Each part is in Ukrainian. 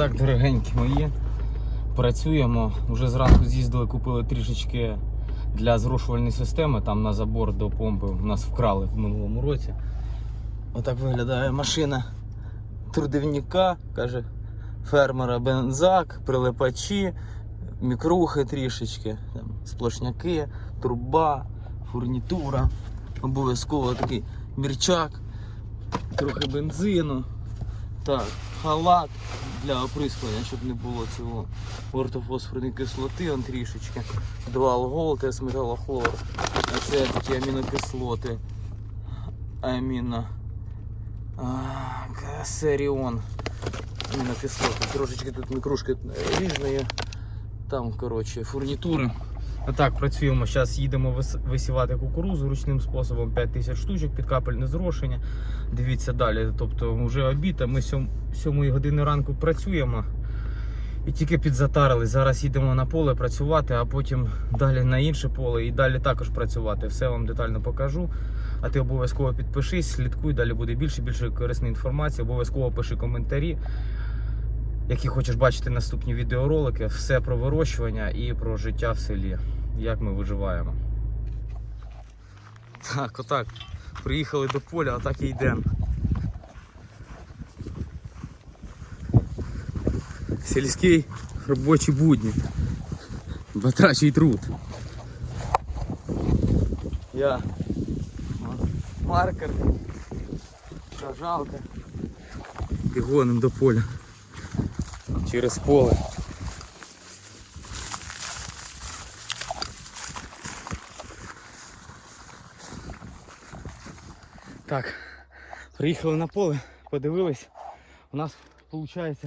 так, дорогенькі мої. Працюємо. Уже зранку з'їздили, купили трішечки для зрошувальної системи. Там на забор до помпи у нас вкрали в минулому році. Отак виглядає машина трудівника, каже фермера бензак, прилипачі, мікрухи трішечки, там, сплошняки, труба, фурнітура. Обов'язково такий мірчак, трохи бензину. Так, халат для оприскування, щоб не було цього ортофосфорної кислоти, он трішечки. Дуал Gold, есметалохлор. А це такі амінокислоти. Аміно. А, Серіон. Амінокислоти. Трошечки тут мікрушки різної. Там, коротше, фурнітури. Отак, працюємо. Зараз їдемо висівати кукурузу ручним способом 5000 штучок під капельне зрошення. Дивіться далі. Тобто вже обід, а ми 7 години ранку працюємо. І тільки підзатарили. Зараз їдемо на поле працювати, а потім далі на інше поле і далі також працювати. Все вам детально покажу. А ти обов'язково підпишись, слідкуй, далі буде більше, більше корисної інформації. Обов'язково пиши коментарі, які хочеш бачити наступні відеоролики. Все про вирощування і про життя в селі. Як ми виживаємо. Так, отак. Приїхали до поля, а так і йдемо. Сільський робочі будні. Батрачий труд. Я маркер, зажалка. І гоним до поля. Через поле. Так, приїхали на поле, подивились. У нас виходить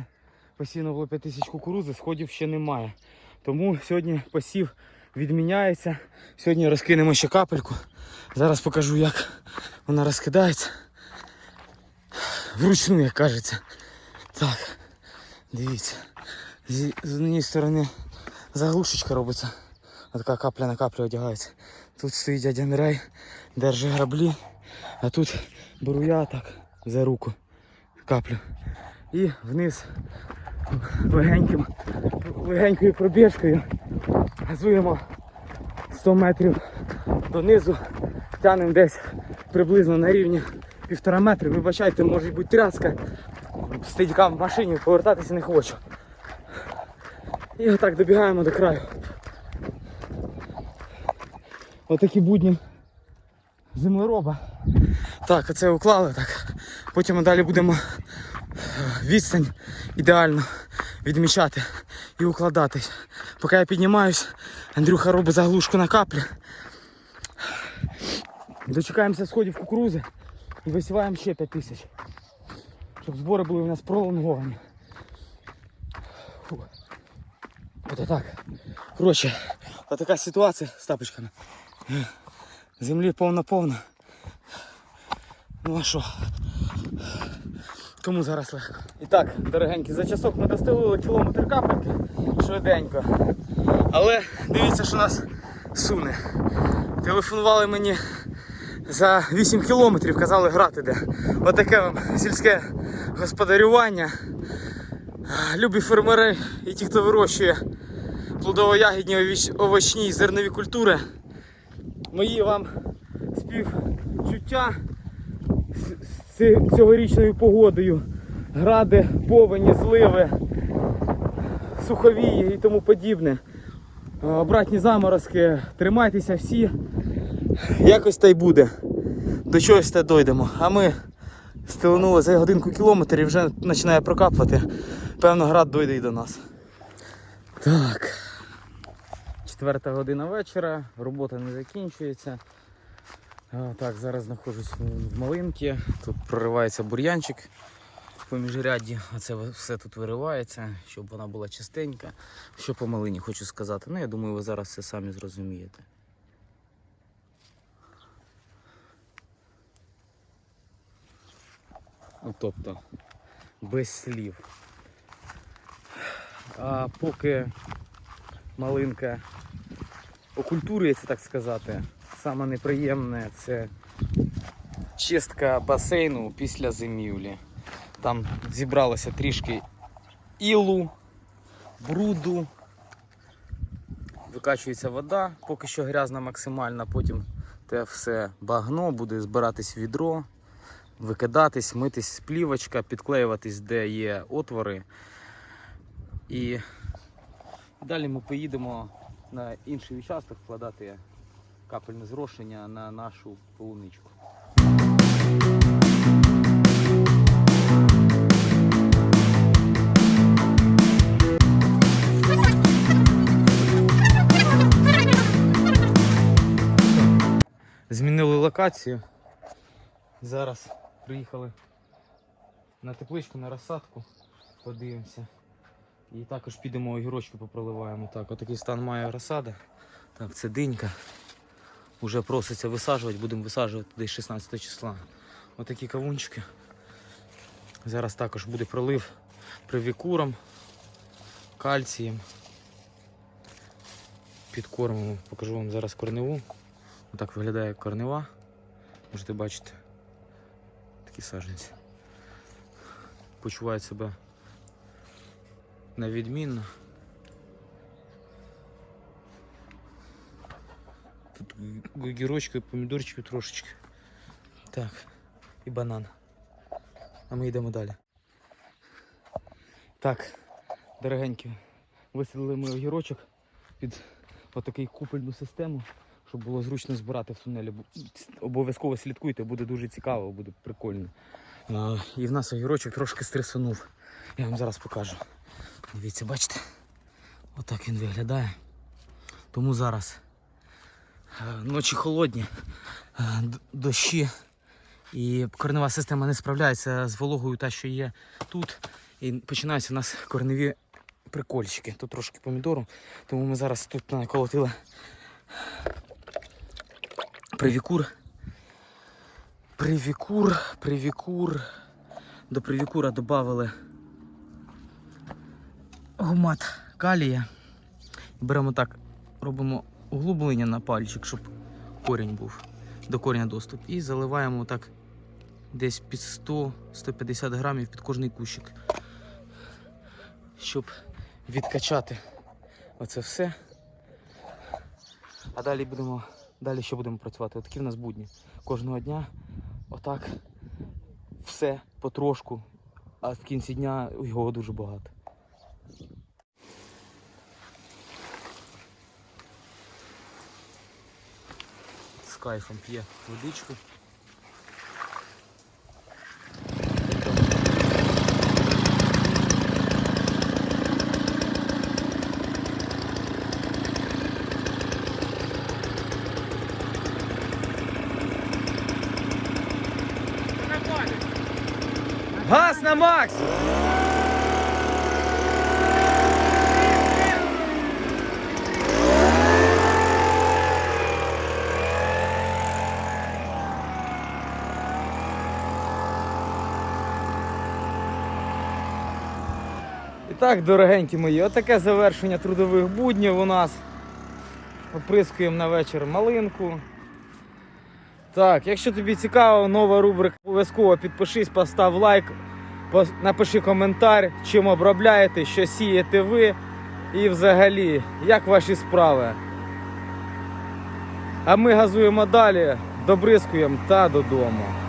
посіяно було 5 тисяч кукурузи, сходів ще немає. Тому сьогодні посів відміняється. Сьогодні розкинемо ще капельку. Зараз покажу, як вона розкидається. Вручну, як кажеться. Так, дивіться. З однієї сторони заглушечка робиться. Така капля на каплю одягається. Тут стоїть дядя Мирей, держить граблі, а тут беру я так за руку каплю. І вниз легеньким, легенькою пробіжкою газуємо 100 метрів донизу, тянемо десь приблизно на рівні півтора метри. Вибачайте, може бути тряска. Стидькам в машині повертатися не хочу. І отак добігаємо до краю. Отакі будні землероба. Так, оце уклали так. Потім ми далі будемо відстань ідеально відмічати і укладатись. Поки я піднімаюсь, Андрюха робить заглушку на каплі. Дочекаємося сходів кукурузи і висіваємо ще 5 тисяч. Щоб збори були у нас пролонговані. Фу. От так. Коротше, така ситуація з тапочками. Землі повна-повна. Ну а що? Кому зараз легко? І так, дорогенькі, за часок ми достелили кілометр капельки швиденько. Але дивіться, що нас суне. Телефонували мені за 8 кілометрів, казали грати де. Отаке вам сільське господарювання. Любі фермери і ті, хто вирощує плодово-ягідні овочні і зернові культури. Мої вам співчуття з, цьогорічною погодою. Гради, повені, зливи, суховії і тому подібне. Обратні заморозки, тримайтеся всі. Якось та й буде. До чогось та дойдемо. А ми стеленули за годинку кілометр і вже починає прокапувати. Певно, град дойде і до нас. Так. Четверта година вечора, робота не закінчується. Так, зараз знаходжусь в- малинці. Тут проривається бур'янчик по міжрядді. Оце все тут виривається, щоб вона була чистенька. Що по малині хочу сказати. Ну, я думаю, ви зараз це самі зрозумієте. Ну, тобто, без слів. А поки малинка окультурюється, так сказати, саме неприємне це чистка басейну після зимівлі. Там зібралося трішки ілу, бруду. Викачується вода, поки що грязна максимальна, потім те все багно буде збиратись відро, викидатись, митись з плівочка, підклеюватись, де є отвори. І далі ми поїдемо на інший участок вкладати капельне зрошення на нашу полуничку. Змінили локацію. Зараз приїхали на тепличку, на розсадку. Подивимося. І також підемо огірочки попроливаємо. Так, отакий стан має розсада. Так, це динька. Уже проситься висаджувати, будемо висаджувати десь 16 числа. Отакі кавунчики. Зараз також буде пролив привікуром, кальцієм. Підкормимо, покажу вам зараз корневу. Отак виглядає корнева. Можете бачити такі саджанці. Почувають себе невідмінно. Тут гірочки, помідорчики трошечки. Так, і банан. А ми йдемо далі. Так, дорогенькі, висадили ми огірочок під отакий купольну систему, щоб було зручно збирати в тунелі. Обов'язково слідкуйте, буде дуже цікаво, буде прикольно. А, І в нас огірочок трошки стресанув. Я вам зараз покажу. Дивіться, бачите? Отак він виглядає. Тому зараз е, ночі холодні, е, дощі. І корнева система не справляється з вологою, та що є тут. І починаються у нас корневі прикольчики. Тут трошки помідору. Тому ми зараз тут наколотили привікур. Привікур, привікур. До привікура додали гумат калія. Беремо так, робимо углублення на пальчик, щоб корінь був, до коріння доступ. І заливаємо так десь під 100-150 грамів під кожний кущик. Щоб відкачати оце все. А далі будемо, далі ще будемо працювати? Отакі в нас будні. Кожного дня отак все потрошку, а в кінці дня його дуже багато. З кайфом п'є водичку. Макс! І так, дорогенькі мої, отаке завершення трудових буднів у нас. Оприскуємо на вечір малинку. Так, якщо тобі цікаво, нова рубрика, обов'язково підпишись, постав лайк, напиши коментар, чим обробляєте, що сієте ви і взагалі, як ваші справи. А ми газуємо далі, добризкуємо та додому.